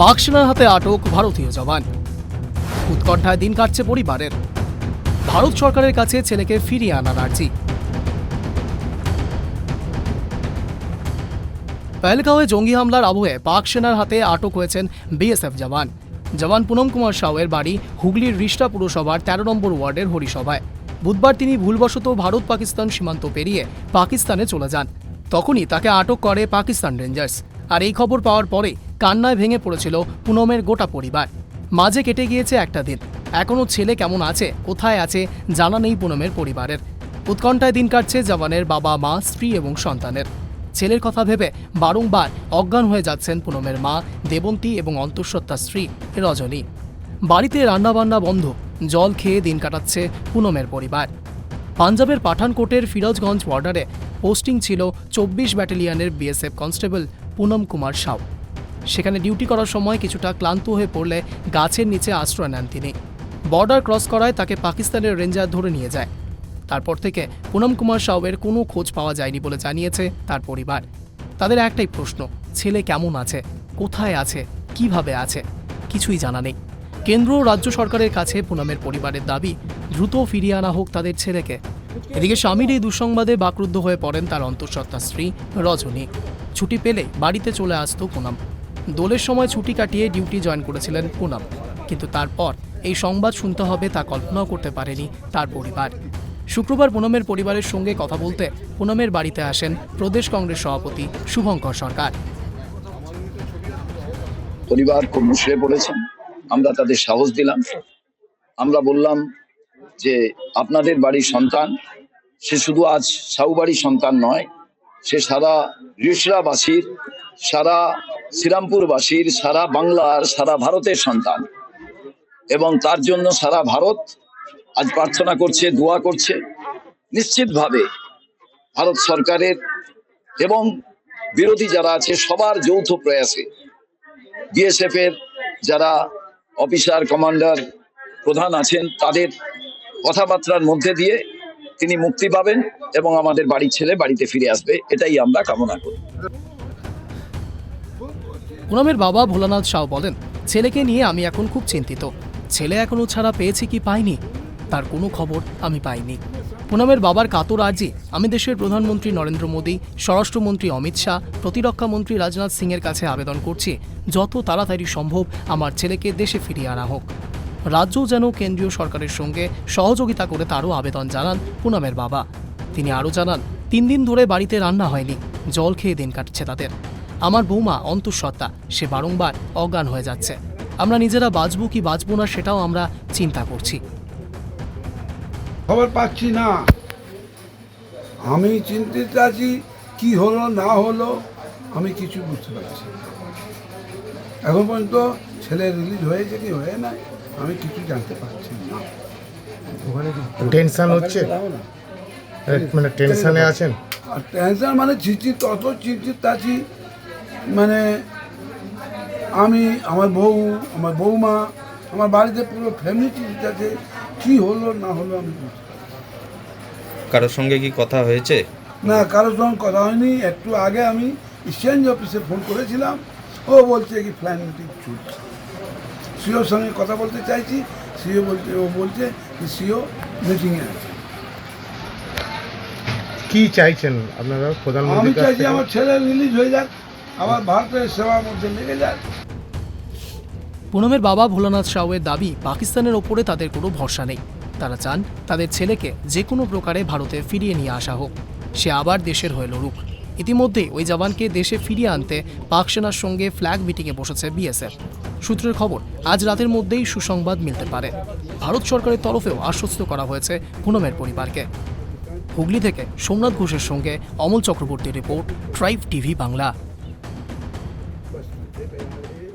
পাক সেনার হাতে আটক ভারতীয় জওয়ান। উৎকণ্ঠায় দিন কাটছে পরিবারের। ভারত সরকারের কাছে ছেলেকে ফিরিয়ে আনার আর্জি। পেহেলগাঁওয়ে জঙ্গি হামলার আবহে পাক সেনার হাতে আটক হয়েছেন বিএসএফ জওয়ান। জওয়ান পুনম কুমার সাউয়ের বাড়ি হুগলির রিষ্টা পুরসভার তেরো নম্বর ওয়ার্ডের হরিসভায়। বুধবার তিনি ভুলবশত ভারত পাকিস্তান সীমান্ত পেরিয়ে পাকিস্তানে চলে যান। তখনই তাকে আটক করে পাকিস্তান রেঞ্জার্স। আর এই খবর পাওয়ার পরে কান্নায় ভেঙে পড়েছিল পুনমের গোটা পরিবার। মাঝে কেটে গিয়েছে একটা দিন। এখনও ছেলে কেমন আছে, কোথায় আছে, জানা নেই পুনমের পরিবারের। উৎকণ্ঠায় দিন কাটছে জওয়ানের বাবা, মা, স্ত্রী এবং সন্তানের। ছেলের কথা ভেবে বারংবার অজ্ঞান হয়ে যাচ্ছেন পুনমের মা, দেবন্তী এবং অন্তঃসত্ত্বা স্ত্রী, রজনী। বাড়িতে রান্নাবান্না বন্ধ, জল খেয়ে দিন কাটাচ্ছে পুনমের পরিবার। পাঞ্জাবের পাঠানকোটের ফিরোজগঞ্জ বর্ডারে পোস্টিং ছিল চব্বিশ ব্যাটালিয়নের বিএসএফ কনস্টেবল পুনম কুমার সাউ। সেখানে ডিউটি করার সময় কিছুটা ক্লান্ত হয়ে পড়লে গাছের নিচে আশ্রয় নেন তিনি। বর্ডার ক্রস করায় তাকে পাকিস্তানের রেঞ্জার ধরে নিয়ে যায়। তারপর থেকে পুনম কুমার সাউয়ের কোনো খোঁজ পাওয়া যায়নি বলে জানিয়েছে তার পরিবার। তাদের একটাই প্রশ্ন, ছেলে কেমন আছে? কোথায় আছে? কীভাবে আছে? কিছুই জানা নেই। কেন্দ্র ও রাজ্য সরকারের কাছে পুনমের পরিবারের দাবি, দ্রুত ফিরিয়ে আনা হোক তাদের ছেলেকে। এদিকে স্বামীর এই দুঃসংবাদে বাকরুদ্ধ হয়ে পড়েন তার অন্তঃসত্ত্বা স্ত্রী রজনী। ছুটি পেলে বাড়িতে চলে আসতো পুনম। দোলের সময় ছুটি কাটিয়ে ডিউটি জয়েন করেছিলেন পুনম। কিন্তু তারপর এই সংবাদ শুনতে হবে তা কল্পনাও করতে পারেনি তার পরিবার। শুক্রবার পুনমের পরিবারের সঙ্গে কথা বলতে পুনমের বাড়িতে আসেন প্রদেশ কংগ্রেস সভাপতি শুভঙ্কর সরকার। পরিবার খুব মুশড়ে পড়েছেন আমরা তাদের সাহস দিলাম। আমরা বললাম যে আপনাদের বাড়ির সন্তান, সে শুধু আজ সাউবাড়ির সন্তান নয়, সে সারা রিসরাবাসীর, সারা শ্রীরামপুরবাসীর সারা বাংলার সারা ভারতের সন্তান। এবং তার জন্য সারা ভারত আজ প্রার্থনা করছে, দোয়া করছে। নিশ্চিতভাবে ভারত সরকারের এবং বিরোধী যারা আছে, সবার যৌথ প্রয়াসে বিএসএফ এর যারা অফিসার, কমান্ডার প্রধান আছেন, তাদের কথাবার্তার মধ্যে দিয়ে তিনি মুক্তি পাবেন এবং আমাদের বাড়ির ছেলে বাড়িতে ফিরে আসবে, এটাই আমরা কামনা করি। পুনমের বাবা ভোলানাথ সাউ বলেন, ছেলেকে নিয়ে আমি এখন খুব চিন্তিত। ছেলে এখনও ছাড়া পেয়েছি কি পাইনি? তার কোনো খবর আমি পাইনি। পুনমের বাবার কাতর আর্জি আমি দেশের প্রধানমন্ত্রী নরেন্দ্র মোদী, স্বরাষ্ট্রমন্ত্রী অমিত শাহ, প্রতিরক্ষা মন্ত্রী রাজনাথ সিংয়ের কাছে আবেদন করছি, যত তাড়াতাড়ি সম্ভব আমার ছেলেকে দেশে ফিরিয়ে আনা হোক। রাজ্য যেন কেন্দ্রীয় সরকারের সঙ্গে সহযোগিতা করে তারও আবেদন জানান পুনমের বাবা। তিনি আরও জানান, তিন দিন ধরে বাড়িতে রান্না হয়নি, জল খেয়ে দিন কাটছে তাদের। আমার বৌমা অন্তঃসত্ত্বা সে বারংবার অজ্ঞান হয়ে যাচ্ছে। আমরা নিজেরা বাঁচবো কি বাঁচবো না সেটাও আমরা চিন্তা করছি। খবর পাচ্ছি না। আমি চিন্তিত আছি কি হলো না হলো আমি কিছু বুঝতে পারছি এখন পর্যন্ত ছেলে রিলিজ হয়েছে কি হয়ে না আমি কিছু জানতে পারছি না। টেনশন হচ্ছে? মানে টেনশনে আছেন? আর টেনশন মানে চিন্তিত তত চিন্তিত আছি মানে আমি আমার বউ আমার বৌমা আমার বাড়িতে পুরো ফ্যামিলি আছে কী হলো না হলো আমি। কারোর সঙ্গে কি কথা হয়েছে? না কারোর সঙ্গে কথা হয়নি। একটু আগে আমি এক্সচেঞ্জ অফিসে ফোন করেছিলাম। ও বলছে কি ফ্ল্যান মিটিং চলছে। সিওর সঙ্গে কথা বলতে চাইছি। সিও বলছে ও বলছে কি সিও মিটিংয়ে আছে। কি চাইছেন আপনারা প্রধানমন্ত্রী আমি চাইছি আমার ছেলে রিলিজ হয়ে যাক। আবার ভারতের সেবার মধ্যে লেগে যাক পুনমের বাবা ভোলানাথ সাউয়ের দাবি পাকিস্তানের ওপরে তাদের কোনো ভরসা নেই। তারা চান তাদের ছেলেকে যে কোনো প্রকারে ভারতে ফিরিয়ে নিয়ে আসা হোক। সে আবার দেশের হয়ে লড়ুক। ইতিমধ্যে ওই জওয়ানকে দেশে ফিরিয়ে আনতে পাক সেনার সঙ্গে ফ্ল্যাগ মিটিংয়ে বসেছে বিএসএফ। সূত্রের খবর, আজ রাতের মধ্যেই সুসংবাদ মিলতে পারে। ভারত সরকারের তরফেও আশ্বস্ত করা হয়েছে পুনমের পরিবারকে। হুগলি থেকে সোমনাথ ঘোষের সঙ্গে অমল চক্রবর্তীর রিপোর্ট ট্রাইব টিভি বাংলা।